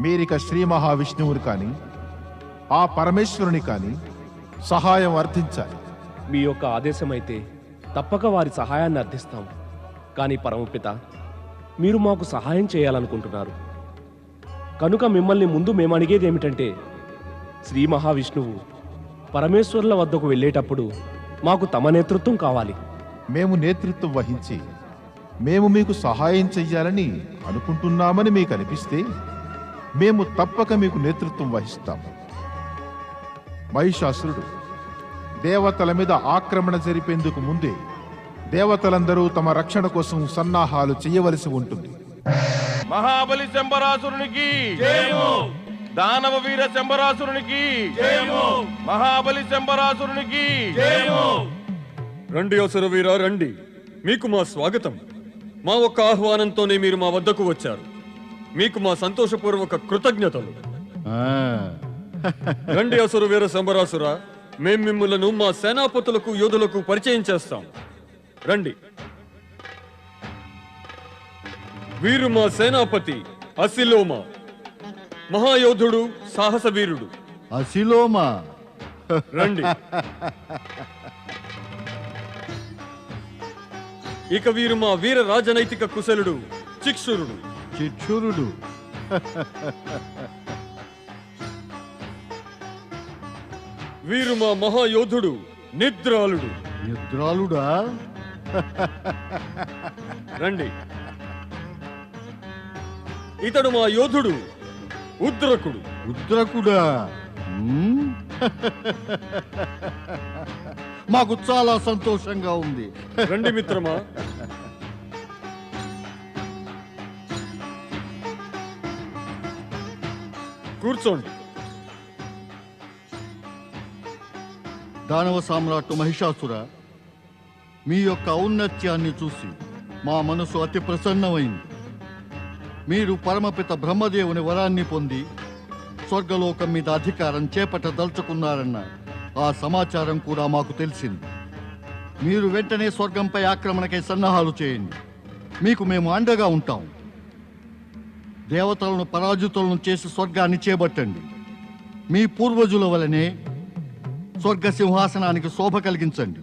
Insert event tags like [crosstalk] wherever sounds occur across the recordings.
మీరిక శ్రీ మహావిష్ణువుని కానీ ఆ పరమేశ్వరుని కానీ సహాయం అర్థించాలి మీ యొక్క ఆదేశమైతే తప్పక వారి సహాయాన్ని అర్థిస్తాం. కానీ పరమపిత మీరు మాకు సహాయం చేయాలనుకుంటున్నారు. కనుక మిమ్మల్ని ముందు మేము అడిగేది ఏమిటంటే శ్రీ మహావిష్ణువు పరమేశ్వరుల వద్దకు వెళ్ళేటప్పుడు మాకు తమ నేతృత్వం కావాలి. మేము నేతృత్వం వహించి మేము మీకు సహాయం చెయ్యాలని అనుకుంటున్నామని మీకు అనిపిస్తే మేము తప్పక మీకు నేతృత్వం వహిస్తాము. మహిషాసురుడు దేవతల మీద ఆక్రమణ జరిపేందుకు ముందే దేవతలందరూ తమ రక్షణ కోసం సన్నాహాలు చేయవలసి ఉంటుంది. మహాబలి శంబరాసురునికి దానవ వీర శంబరాసురునికి మహాబలి శంబరాసురునికి రండి అసుర వీర రండి. మీకు మా స్వాగతం. మా ఒక్క ఆహ్వానంతోనే మీరు మా వద్దకు వచ్చారు. మీకు మా సంతోషపూర్వక కృతజ్ఞతలు. రండి అసుర వీర శంబరాసుర మేం మిమ్ములను మా సేనాపతులకు యోధులకు పరిచయం చేస్తాం. రండి. వీరు మా సేనాపతి అసిలోమ మహాయోధుడు సాహస వీరుడు అసిలోమా రండి. ఇక వీరు మా వీర రాజనైతిక కుశలుడు చిక్షురుడు. చిక్షురుడు వీరు మా మహాయోధుడు నిద్రాలుడు. నిద్రాలుడా? రండి. ఇతడు మా యోధుడు ఉద్రకుడు. ఉద్రకుడా? మాకు చాలా సంతోషంగా ఉంది. రండి మిత్రమా. కూర్చోండి. దానవ సామ్రాట్ మహిషాసుర మీ యొక్క ఔన్నత్యాన్ని చూసి మా మనసు అతి ప్రసన్నమైంది. మీరు పరమపిత బ్రహ్మదేవుని వరాన్ని పొంది స్వర్గలోకం మీద అధికారం చేపట్టదలుచుకున్నారన్న ఆ సమాచారం కూడా మాకు తెలిసింది. మీరు వెంటనే స్వర్గంపై ఆక్రమణకై సన్నాహాలు చేయండి. మీకు మేము అండగా ఉంటాం. దేవతలను పరాజితులను చేసి స్వర్గాన్ని చేపట్టండి. మీ పూర్వజుల వలనే స్వర్గ సింహాసనానికి శోభ కలిగించండి.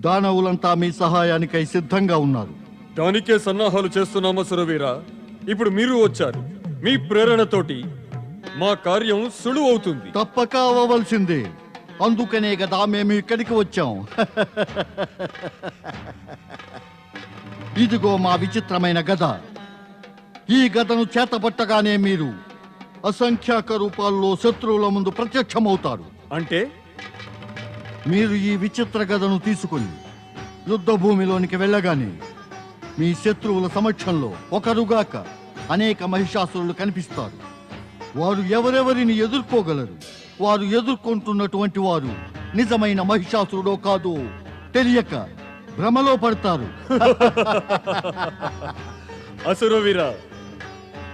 దానవులంతా మీ సహాయానికై సిద్ధంగా ఉన్నారు. దానికే సన్నాహాలు చేస్తున్నామా సురవీర? ఇప్పుడు మీరు వచ్చారు. మీ ప్రేరణతోటి మా కార్యం సులువవుతుంది తప్పక అవ్వవలసిందే. అందుకనే కదా మేము ఇక్కడికి వచ్చాం. [laughs] ఇదిగో మా విచిత్రమైన గద. ఈ గదను చేతపట్టగానే మీరు అసంఖ్యాక రూపాల్లో శత్రువుల ముందు ప్రత్యక్షమవుతారు. అంటే? మీరు ఈ విచిత్ర గదను తీసుకుని యుద్ధ భూమిలోనికి వెళ్ళగానే మీ శత్రువుల సమక్షంలో ఒకరుగాక అనేక మహిషాసురులు కనిపిస్తారు. వారు ఎవరెవరిని ఎదుర్కోగలరు? వారు ఎదుర్కొంటున్నటువంటి వారు నిజమైన మహిషాసురుడో కాదో తెలియక భ్రమలో పడతారు. [laughs] అసురవీర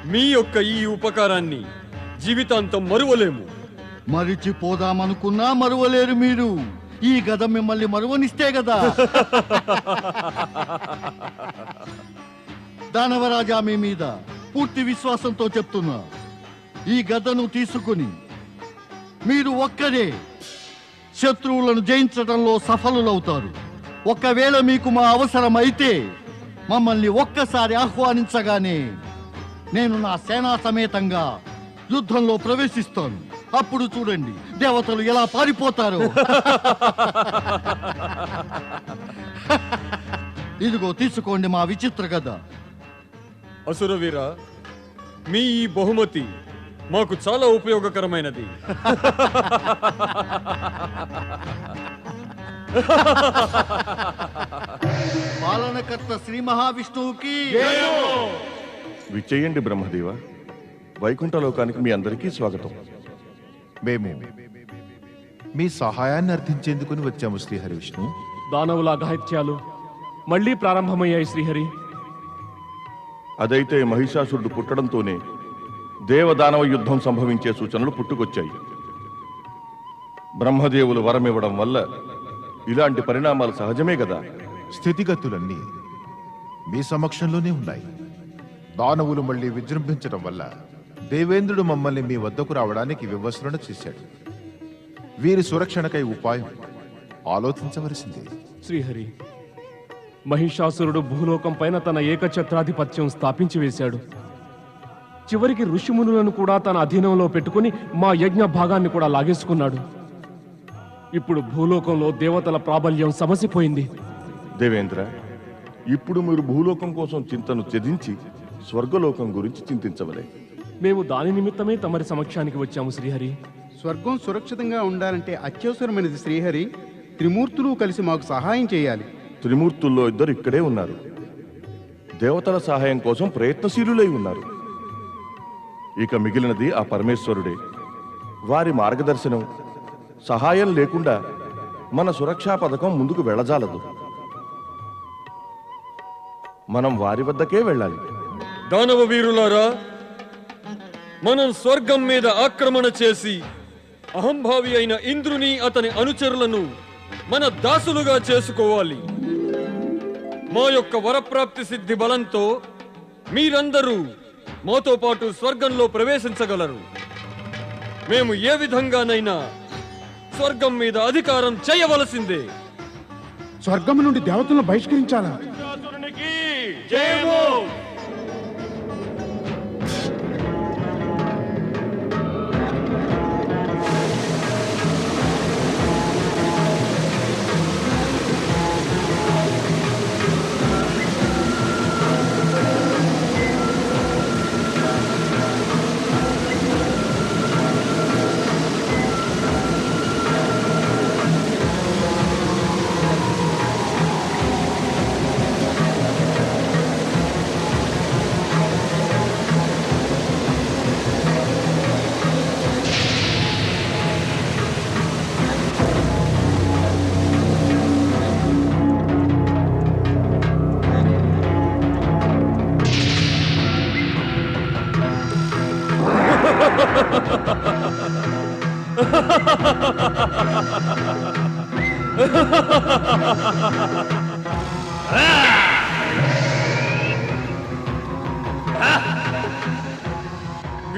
మీ యొక్క ఈ ఉపకారాన్ని జీవితాంతం మరువలేము. మరిచిపోదామనుకున్నా మరువలేరు మీరు. ఈ గద మిమ్మల్ని మరువనిస్తే కదా [laughs] దానవరాజా మీ మీద పూర్తి విశ్వాసంతో చెప్తున్నా. ఈ గదను తీసుకుని మీరు ఒక్కరే శత్రువులను జయించడంలో సఫలులవుతారు. ఒకవేళ మీకు మా అవసరం అయితే మమ్మల్ని ఒక్కసారి ఆహ్వానించగానే నేను నా సేనా సమేతంగా యుద్ధంలో ప్రవేశిస్తాను. అప్పుడు చూడండి దేవతలు ఎలా పారిపోతారో. ఇదిగో తీసుకోండి మా విచిత్ర గద అసురవీర మీ ఈ బహుమతి మాకు చాలా ఉపయోగకరమైనది. పాలనకర్త శ్రీ మహావిష్ణువుకి విచ్చేయండి బ్రహ్మదేవ. వైకుంఠలోకానికి మీ అందరికీ స్వాగతం. మేము మీ సహాయాన్ని అర్థించేందుకుని వచ్చాము శ్రీహరి విష్ణు. దానవుల అఘాయిత్యాలు మళ్ళీ ప్రారంభమయ్యాయి శ్రీహరి. అదైతే మహిషాసురుడు పుట్టడంతోనే దేవదానవ యుద్ధం సంభవించే సూచనలు పుట్టుకొచ్చాయి. బ్రహ్మదేవులు వరమివ్వడం వల్ల ఇలాంటి పరిణామాలు సహజమే కదా స్థితిగతులన్నీ మీ సమక్షంలోనే ఉన్నాయి. దానవులు మళ్ళీ విజృంభించడం వల్ల దేవేంద్రుడు మమ్మల్ని మీ వద్దకు రావడానికి వివస్రణ చేశాడు. వీరి సురక్షణకై ఉపాయం ఆలోచించవలసిందే. శ్రీహరి మహిషాసురుడు భూలోకం పైన తన ఏకఛత్రాధిపత్యం స్థాపించి వేశాడు. చివరికి ఋషిమునులను కూడా తన అధీనంలో పెట్టుకుని మా యజ్ఞ భాగాన్ని కూడా లాగేసుకున్నాడు. ఇప్పుడు భూలోకంలో దేవతల ప్రాబల్యం సమసిపోయింది. దేవేంద్ర ఇప్పుడు మీరు భూలోకం కోసం చింతను త్యజించి స్వర్గలోకం గురించి చింతించవలే. మేము దాని నిమిత్తమే తమరి సమక్షానికి వచ్చాము శ్రీహరి. స్వర్గం సురక్షితంగా ఉండాలంటే అత్యవసరమైనది శ్రీహరి. త్రిమూర్తులు కలిసి మాకు సహాయం చేయాలి. త్రిమూర్తుల్లో ఇద్దరు ఇక్కడే ఉన్నారు. దేవతల సహాయం కోసం ప్రయత్నశీలులై ఉన్నారు. ఇక మిగిలినది ఆ పరమేశ్వరుడే. వారి మార్గదర్శనం సహాయం లేకుండా మన సురక్షా పథకం ముందుకు వెళ్ళజాలదు. మనం వారి వద్దకే వెళ్ళాలి. దానవ వీరులారా మనం స్వర్గం మీద ఆక్రమణ చేసి అహంభావి అయిన ఇంద్రుని అతని అనుచరులను మన దాసులుగా చేసుకోవాలి. మా యొక్క వరప్రాప్తి సిద్ధి బలంతో మీరందరూ మాతో పాటు స్వర్గంలో ప్రవేశించగలరు. మేము ఏ విధంగానైనా స్వర్గం మీద అధికారం చేయవలసిందే. స్వర్గం నుండి దేవతలను బహిష్కరించాలా?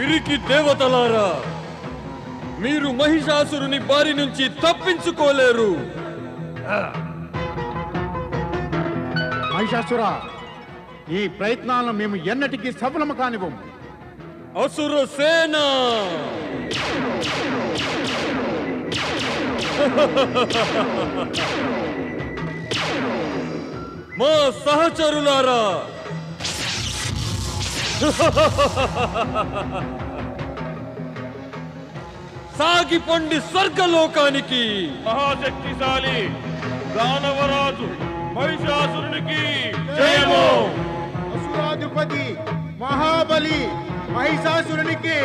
విరికి దేవతలారా మీరు మహిషాసురుని బారి నుంచి తప్పించుకోలేరు. మహిషాసుర ఈ ప్రయత్నాలను మేము ఎన్నటికీ సఫలము కానివ్వం అసుర సేన! [laughs] మా సహచరులారా సాగిపొండి స్వర్గలోకానికి మహాశక్తిశాలి దానవరాజు మహిషాసురునికి జయము అసురాధిపతి మహాబలి మహిషాసురునికి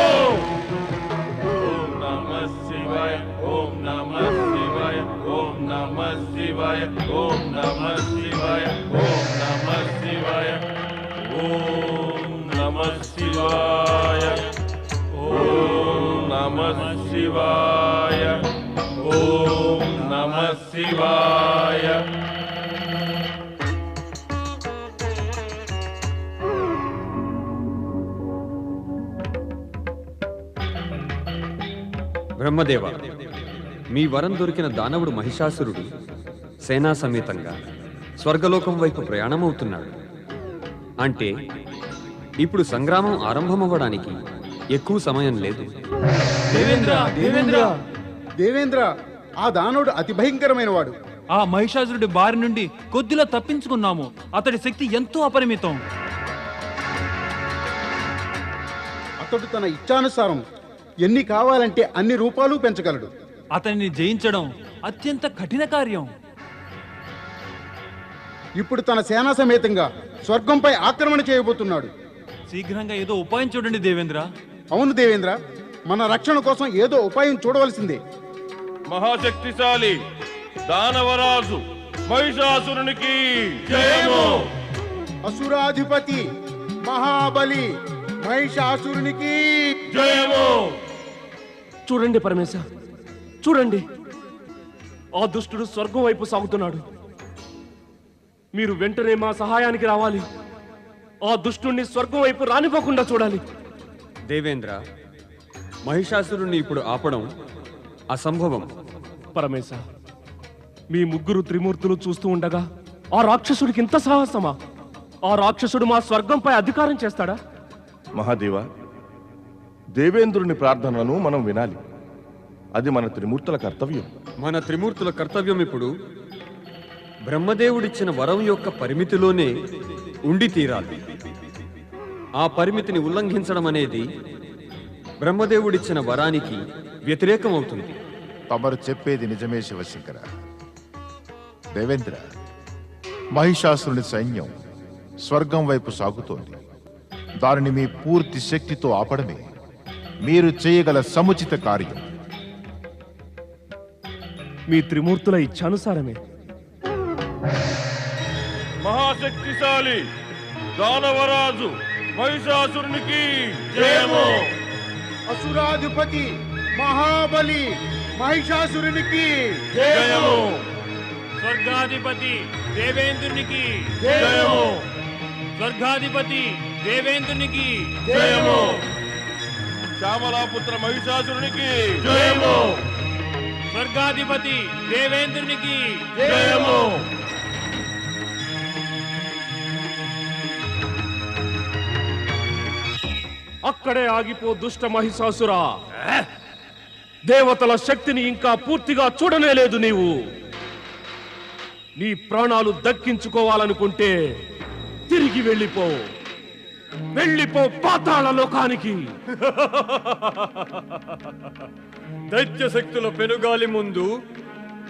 ఓం నమ శివాయ ఓం నమ శివాయ ఓం నమ శివాయ ఓం నమ శివాయ ఓం నమ శివాయ ఓం నమ శివాయ. ఓం నమ శివాయ. ఓం నమ శివాయ. బ్రహ్మదేవ మీ వరం దొరికిన దానవుడు మహిషాసురుడు సేనా సమేతంగా స్వర్గలోకం వైపు ప్రయాణమవుతున్నాడు. అంటే ఇప్పుడు సంగ్రామం ఆరంభమవ్వడానికి ఎక్కువ సమయం లేదు. దేవేంద్ర దేవేంద్ర! దేవేంద్ర ఆ దానవుడు అతి భయంకరమైన వాడు. ఆ మహిషాసురుడి బారి నుండి కొద్దిలో తప్పించుకున్నాము. అతడి శక్తి ఎంతో అపరిమితం. అతడు తన ఇచ్చానుసారం ఎన్ని కావాలంటే అన్ని రూపాలు పెంచగలడు. అతన్ని జయించడం అత్యంత కఠిన కార్యం. ఇప్పుడు తన సేనా సమేతంగా స్వర్గంపై ఆక్రమణ చేయబోతున్నాడు. శీఘ్రంగా ఏదో ఉపాయం చూడండి దేవేంద్ర. అవును దేవేంద్ర మన రక్షణ కోసం ఏదో ఉపాయం చూడవలసిందే. మహాశక్తిశాలి దానవరాజు మహిషాసురునికి జయము. అసురాధిపతి మహాబలి మహిషాసురునికి జయము. చూడండి పరమేశ చూడండి. ఆ దుష్టుడు స్వర్గం వైపు సాగుతున్నాడు. మీరు వెంటనే మా సహాయానికి రావాలి. ఆ దుష్టుణ్ణి స్వర్గం వైపు రానివ్వకుండా చూడాలి. దేవేంద్ర మహిషాసురుణ్ణి ఇప్పుడు ఆపడం అసంభవం. పరమేశ మీ ముగ్గురు త్రిమూర్తులు చూస్తూ ఉండగా ఆ రాక్షసుడికి ఇంత సాహసమా? ఆ రాక్షసుడు మా స్వర్గంపై అధికారం చేస్తాడా? మహాదేవ దేవేంద్రుని ప్రార్థనను మనం వినాలి. అది మన త్రిమూర్తుల కర్తవ్యం. మన త్రిమూర్తుల కర్తవ్యం ఇప్పుడు బ్రహ్మదేవుడిచ్చిన వరం యొక్క పరిమితిలోనే ఉండి తీరాలి. ఆ పరిమితిని ఉల్లంఘించడం అనేది బ్రహ్మదేవుడిచ్చిన వరానికి వ్యతిరేకం అవుతుంది తమరు చెప్పేది నిజమే శివశంకర. దేవేంద్ర మహిషాసురుని సైన్యం స్వర్గం వైపు సాగుతోంది. దానిని మీ పూర్తి శక్తితో ఆపడమే. మీరు చేయగల సముచిత కార్యం. మీ త్రిమూర్తుల ఇచ్ఛానుసారమే. మహాశక్తిశాలి దానవరాజు మహిషాసురునికి జయము. అసురాధిపతి మహాబలి మహిషాసురునికి జయము. స్వర్గాధిపతి దేవేంద్రునికి జయము. స్వర్గాధిపతి దేవేంద్రునికి జయము. శ్యామలాపుత్ర మహిషాసురునికి జయము. స్వర్గాధిపతి దేవేంద్రునికి జయము. అక్కడే ఆగిపో దుష్ట మహిషాసురా. దేవతల శక్తిని ఇంకా పూర్తిగా చూడనే లేదు నీవు. నీ ప్రాణాలు దక్కించుకోవాలనుకుంటే తిరిగి వెళ్ళిపో. వెళ్ళిపో పాతాళ లోకానికి. దైత్య శక్తుల పెనుగాలి ముందు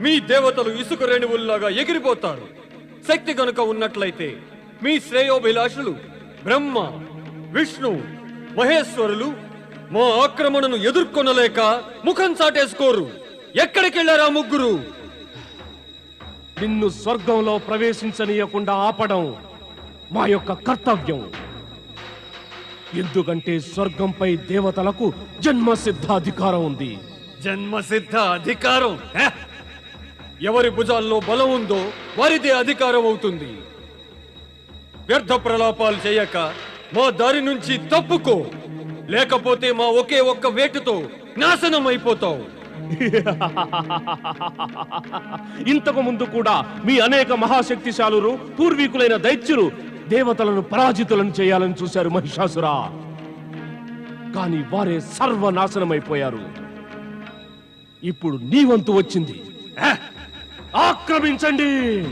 మీ దేవతలు ఇసుక రేణువుల్లాగా ఎగిరిపోతారు. శక్తి కనుక ఉన్నట్లయితే మీ శ్రేయోభిలాషులు బ్రహ్మ విష్ణు మహేశ్వరులు మా ఆక్రమణను ఎదుర్కొనలేక ముఖం చాటేసుకోరు. ఎక్కడికెళ్ళారా ముగ్గురు? నిన్ను స్వర్గంలో ప్రవేశించనీయకుండా ఆపడం మా యొక్క కర్తవ్యం. ఎందుకంటే స్వర్గంపై దేవతలకు జన్మ సిద్ధాధికారం ఉంది. జన్మసిద్ధ అధికారం! ఎవరి భుజాల్లో బలం ఉందో వారిదే అధికారం అవుతుంది. వ్యర్థ ప్రలాపాలు చేయక మా దారి నుంచి తప్పుకో. లేకపోతే మా ఒకే ఒక్క వేటుతో నాశనం అయిపోతావు [laughs] ఇంతకు ముందు కూడా మీ అనేక మహాశక్తిశాలురు పూర్వీకులైన దైత్యులు దేవతలను పరాజితులను చేయాలని చూశారు మహిషాసురా. కానీ వారే సర్వనాశనమైపోయారు. ఇప్పుడు నీ వంతు వచ్చింది! ఆక్రమించండి!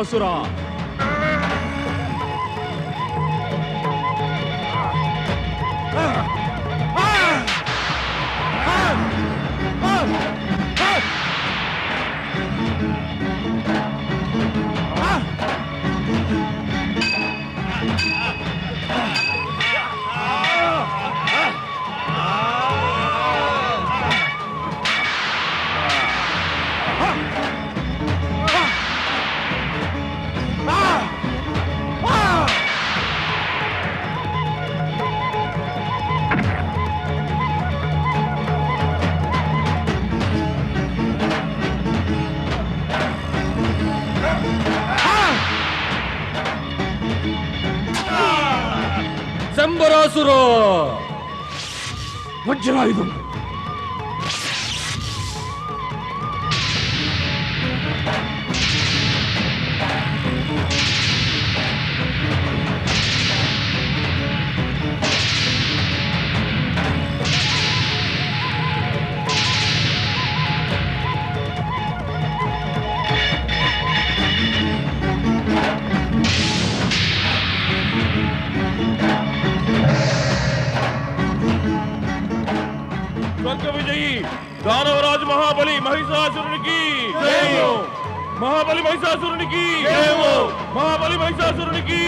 あしら దుష్ట మహిషాసురా శంబరాసురా వజ్రాయుధం స్వర్గ మహిషాసురునికి మహాబలి మహిషాసురునికి మహాబలి మహిషాసురునికి